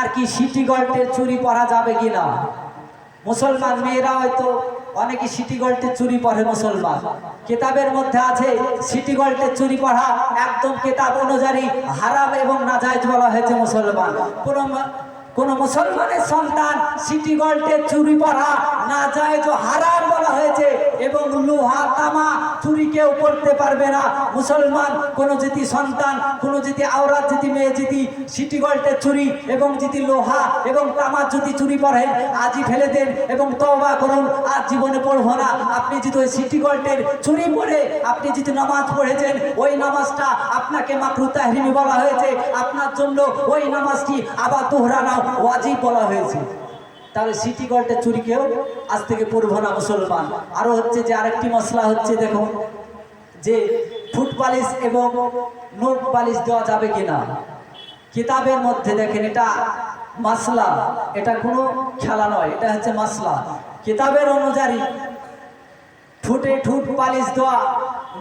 আর কি সিটি গোল্ডের চুরি পরা যাবে কিনা মুসলমান মেয়েরা হয়তো অনেকে সিটি গোল্ডের চুরি পরে মুসলমান। কেতাবের মধ্যে আছে, সিটি গোল্ডের চুরি পড়া একদম কেতাব অনুযায়ী হারাম এবং নাজায়জ বলা হয়েছে মুসলমান। কোনো কোনো মুসলমানের সন্তান সিটি গোল্ডের চুরি পড়া নাজায়জ হারাম বলা হয়েছে এবং লোহা, তামা চুরি কেউ করতে পারবে না। মুসলমান, কোন যদি সন্তান, কোন যদি আওরাত যদি মেয়ে যদি সিটি গোল্ডের চুরি এবং যদি লোহা এবং তামার যদি চুরি পড়েন আজই ফেলে দেন এবং তওবা করুন, আর জীবনে পড়ব না। আপনি যদি ওই সিটি গোল্ডের চুরি পড়ে, আপনি যদি নামাজ পড়েছেন, ওই নামাজটা আপনাকে মাকরু তাহরিমি বলা হয়েছে। আপনার জন্য ওই নামাজটি আবার দোহরানো ওয়াজিব বলা হয়েছে। তাহলে সিটি গোল্ডের চুরি কেউ আজ থেকে পড়ব না মুসলমান। আরও হচ্ছে যে আরেকটি মশলা হচ্ছে দেখুন যে ফুট পালিশ এবং নোট পালিশ দেওয়া যাবে কিনা। কিতাবের মধ্যে দেখেন, এটা মাসলা, এটা কোনো খেলা নয়, এটা হচ্ছে মাসলা। কিতাবের অনুযায়ী ঠুটে ঠুট পালিশ দেওয়া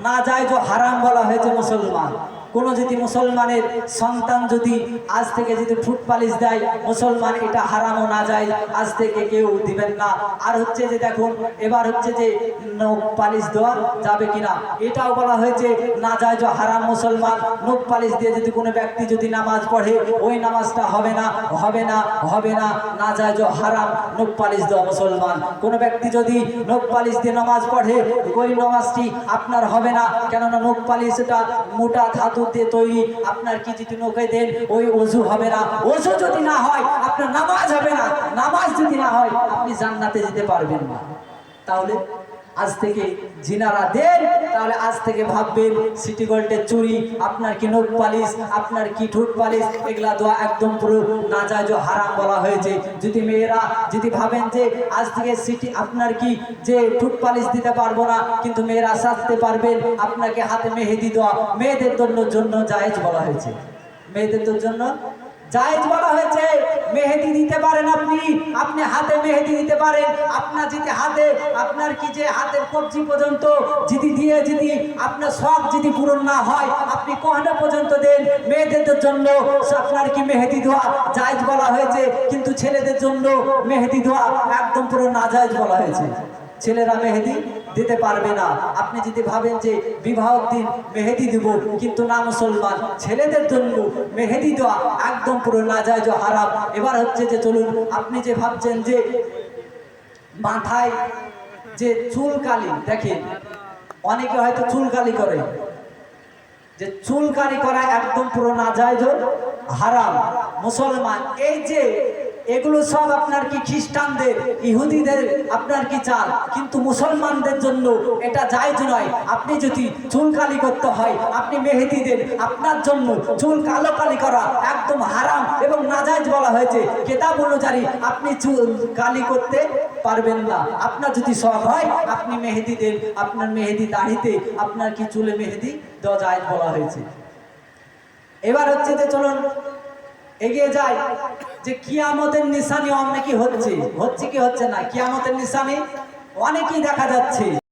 না যায় যে হারাম বলা হয়েছে মুসলমান। কোনো যদি মুসলমানের সন্তান যদি আজ থেকে যদি ফুট পালিশ দেয়, মুসলমান এটা হারামও না যায়, আজ থেকে কেউ দিবেন না। আর হচ্ছে যে দেখুন, এবার হচ্ছে যে নখ পালিশ দেওয়া যাবে কিনা? এটাও বলা হয়েছে, না যায় যে হারাম মুসলমান। নখ পালিশ দিয়ে যদি কোনো ব্যক্তি যদি নামাজ পড়ে, ওই নামাজটা হবে না হবে না হবে না। না যায় যে হারাম নখ পালিশ দেওয়া মুসলমান। কোনো ব্যক্তি যদি নখ পালিশ দিয়ে নামাজ পড়ে, ওই নামাজটি আপনার হবে না। কেননা নখ পালিশ এটা মোটা ধাতু দিয়ে তৈরি। আপনার কি যদি নৌকায় দেন, ওই অজু হবে না। অজু যদি না হয়, আপনার নামাজ হবে না। নামাজ যদি না হয়, আপনি জান্নাতে যেতে পারবেন না। তাহলে আজ থেকে জিনারা দেন, তাহলে আজ থেকে ভাববেন সিটি গোল্ডের চুরি, আপনার কি নোট পালিশ, আপনার কি ঠোঁট পালিশ, এগুলা দোয়া একদম পুরো নাজায়জ ও হারাম বলা হয়েছে। যদি মেয়েরা, যদি ভাবেন যে আজ থেকে সিটি আপনার কি যে ঠোঁট পালিশ দিতে পারব না, কিন্তু মেয়েরা সাজতে পারবেন, আপনাকে হাতে মেহেদি দেওয়া, মেয়েদের জন্য জন্য জায়েজ বলা হয়েছে। মেয়েদের জন্য জায়েজ বলা হয়েছে, মেহেদি দিতে পারেন আপনি আপনি হাতে মেহেদি দিতে পারেন, আপনার যদি হাতে, আপনার কি যে হাতের কবজি পর্যন্ত যদি দিয়ে যদি আপনার সব যদি পূরণ না হয়, আপনি কোহানা পর্যন্ত দেন মেয়েদের জন্য, আপনার কি মেহেদি ধোয়া জায়েজ বলা হয়েছে, কিন্তু ছেলেদের জন্য মেহেদি ধোয়া একদম পুরো না জায়েজ বলা হয়েছে। ছেলেরা মেহেদি দিতে পারবে না। আপনি যদি ভাবেন যে বিবাহ দিন মেহেদি দিব, কিন্তু না মুসলমান, ছেলেদের জন্য মেহেদি দেওয়া একদম পুরো না যায় যে হারাম। এবার হচ্ছে যে চলুন, আপনি যে ভাবছেন যে মাথায় যে চুলকালি, দেখেন, অনেকে হয়তো চুলকালি করে। যে চুলকালি করা একদম পুরো না যায় হারাম। মুসলমান, এই যে এগুলো সব আপনার কি খ্রিস্টানদের, ইহুদিদের, আপনার কি চাল? কিন্তু মুসলমানদের জন্য এটা জায়জ নয়। আপনি যদি চুল কালি করতে হয়, আপনি মেহেদি দেন, আপনার জন্য চুল কালো কালি করা একদম হারাম এবং নাজায়জ বলা হয়েছে। কেতাব অনুযায়ী আপনি চুল কালি করতে পারবেন না। আপনার যদি শখ হয়, আপনি মেহেদি দেন, আপনার মেহেদি দাড়িতে আপনার কি চুলে মেহেদি দেওয়া জায়জ বলা হয়েছে। এবার হচ্ছে যে চলুন এগিয়ে যায় যে কিয়ামতের নিশানি অনেকই হচ্ছে। হচ্ছে কি হচ্ছে না? কিয়ামতের নিশানি অনেকেই দেখা যাচ্ছে।